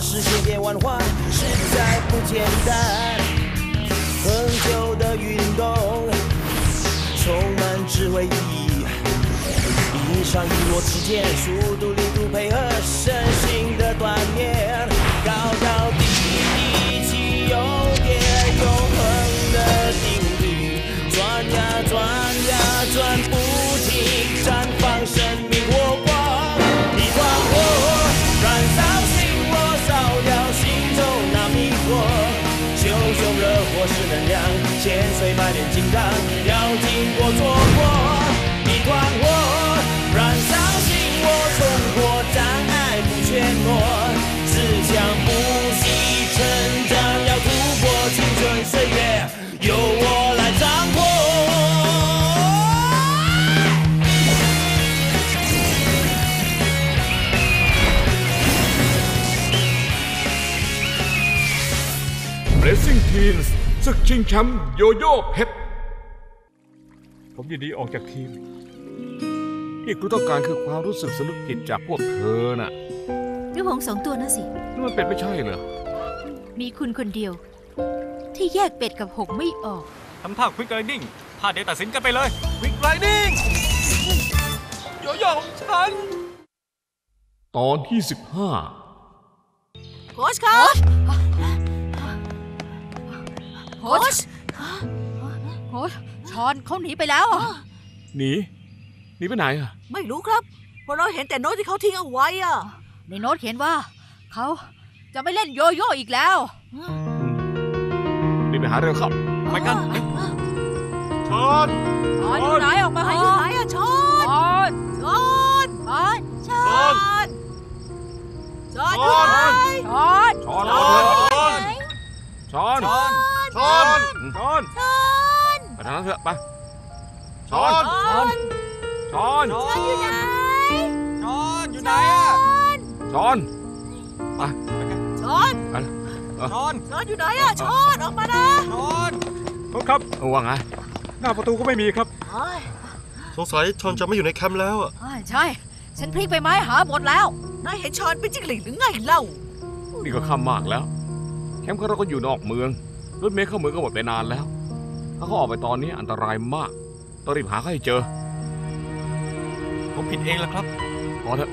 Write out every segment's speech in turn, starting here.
世界变万化，实在不简单。恒久的运动，充满智慧意义。一上一落之间，速度、力度配合，身心的锻炼，熊熊热火是能量，千锤百炼金刚，要经过做过，一团火，Racing Teens ศึกชิงแชมป์โยโย่เพชรผมยินดีออกจากทีม ที่กูต้องการคือความรู้สึกสนึกผิดจากพวกเธอน่ะเรื่องของสองตัวนั่นสิ นี่มันเป็นไม่ใช่เหรอ มีคุณคนเดียว ที่แยกเป็ดกับหงไม่ออก ทำท่าควิกไ i นิ่งท่าเดียวตัดสินกันไปเลยควิกไ i นิ่งโยโย่ของฉัน ตอนที่โค้ชครับโค้ ชโค้ชชอนเขาหนีไปแล้วอะ15หนีหนีไปไหนอะไม่รู้ครับเพราะเราเห็นแต่โน้ตที่เขาทิ้งเอาไว้อะในโน้ตเขียนว่า เขาจะไม่เล่นโยโย่อีกแล้วอืมรีบไปหาเร็วครับ ไปกัน ชอนชอนอยู่ไหนออกมาไหนเถอยู่อะไหนอะชอนชอนชอนชอนชอนชอนอยู่ไหนชอนชอนเอาเถอะชอน ชอนชอนชอนไปทางนั้นเถอะไปชอนชอนชอนชอนอยู่ไหนชอนอยู่ไหนอะชอน ไปชอนชอนชอนอยู่ไหนอะชอนออกมานะชอนครับเอาว่าไงหน้าประตูก็ไม่มีครับเฮ้ยสงสัยชอนจะไม่อยู่ในแคมป์แล้วอะอ่าใช่ ฉันพลิกไปไม้หาหมดแล้วนายเห็นชอนเป็นจิ้งหรีดหรือไงเล่า นี่ก็ค่ำมากแล้ว แคมป์ของเราก็อยู่นอกเมือง รถเมล์เข้าเมืองก็หมดไปนานแล้ว ถ้าเขาออกไปตอนนี้อันตรายมากต้องรีบหาเขาให้เจอผมผิดเองแล้วครับ พอเถอะ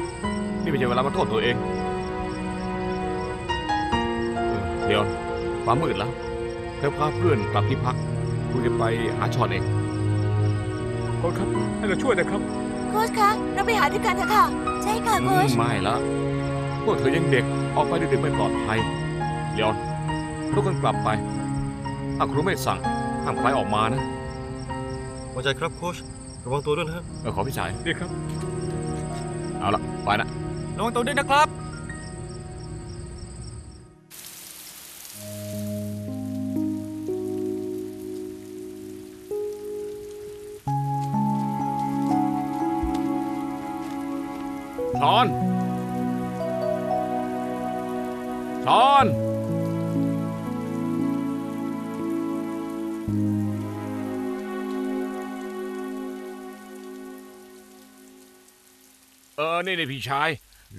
นี่ไม่ใช่เวลามาโทษตัวเองเออเดี๋ยวฟ้ามืดแล้วเธอพาเพื่อนกลับที่พักคุณจะไปหาชอนเองโค้ชครับให้เราช่วยนะครับ โค้ชคะ เราไปหาด้วยกันเถอะค่ะ ใช่ค่ะอืโค้มช ไม่ละพวกเธอยังเด็กออกไปดึกๆไม่ปลอดภัยเดี๋ยวทุกคนกลับไป ถ้าครูไม่สั่งห้ามใครออกมานะวางใจครับโค้ชระวังตัวด้วยนะฮะเออขอพี่ชายดีครับ เอาละไปนะระวังตัวด้วยนะครับชอนชอน เออนี่นี่พี่ชาย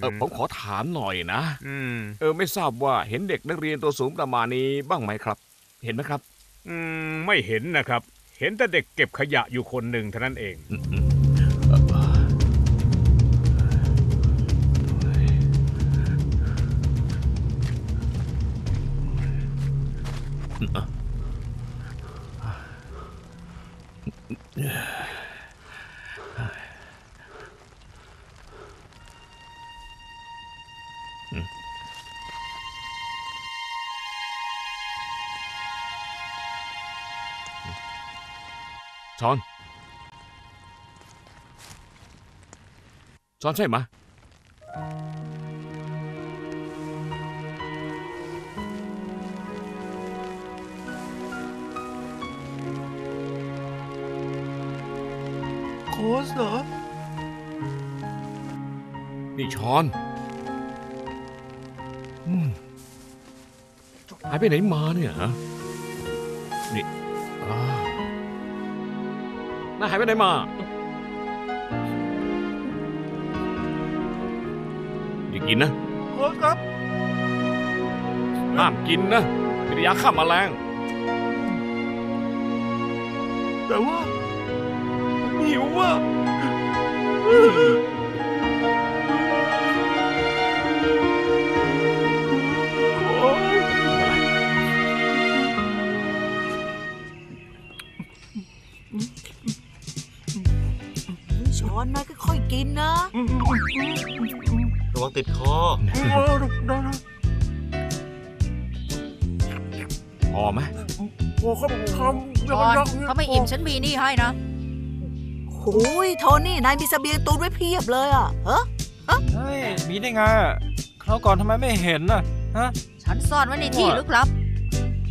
เออผมขอถามหน่อยนะ อืม เออไม่ทราบว่าเห็นเด็กนักเรียนตัวสูงประมาณนี้บ้างไหมครับ เห็นไหมครับ อืม ไม่เห็นนะครับ เห็นแต่เด็กเก็บขยะอยู่คนหนึ่งเท่านั้นเองอื ชอน ชอนใช่ไหมะโค้ชเหรอ นี่ชอนอืมหายไปไหนมาเนี่ยฮะ นี่อ่า น่าหายไปไหนมา อย่ากินนะโค้ชครับอห้ามกินนะเป็นยาฆ่าแมลงแต่ว่าหิวอะ ช้อนนายค่อยๆกินนะ ระวังติดคอพอไหมช้อนถ้าไม่อิ่มฉันมีนี่ให้นะโอ้ยโทนี่นายมีเสบียงตูนไว้เพียบเลยอะเฮ้อเฮ้ยมีได้ไงอะคราวก่อนทำไมไม่เห็นน่ะฮะฉันซ่อนไว้ในที่ลึกลับ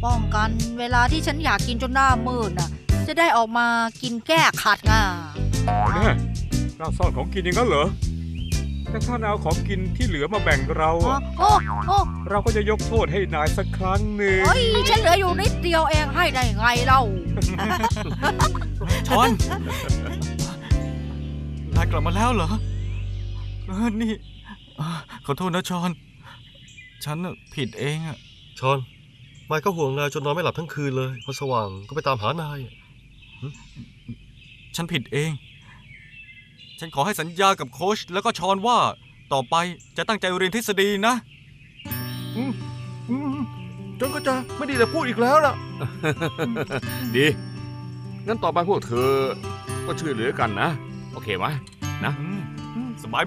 ป้องกันเวลาที่ฉันอยากกินจนหน้ามืดน่ะ จะได้ออกมากินแก้ขัดง่าแน่กล้าซ่อนของกินอย่างนั้นเหรอ แต่ถ้านายเอาของกินที่เหลือมาแบ่งเราโอ้อะโอ้โอ้เราก็จะยกโทษให้นายสักครั้งหนึ่งเฮ้ยฉันเหลืออยู่นิดเดียวเองให้ได้ไงเล่าชอนนายกลับมาแล้วเหรอเออนี่อ่าขอโทษนะชอน ฉันน่ะผิดเองอะชอนไมค์ก็ห่วงนายจนนอนไม่หลับทั้งคืนเลย พอสว่างก็ไปตามหานาย ฉันผิดเอง ฉันขอให้สัญญากับโค้ชแล้วก็ชอนว่า ต่อไปจะตั้งใจเรียนทฤษฎีนะ จนก็จะไม่ได้แต่พูดอีกแล้วล่ะ ดี งั้นต่อไปพวกเธอก็ช่วยเหลือกันนะ โอเคไหมสบาย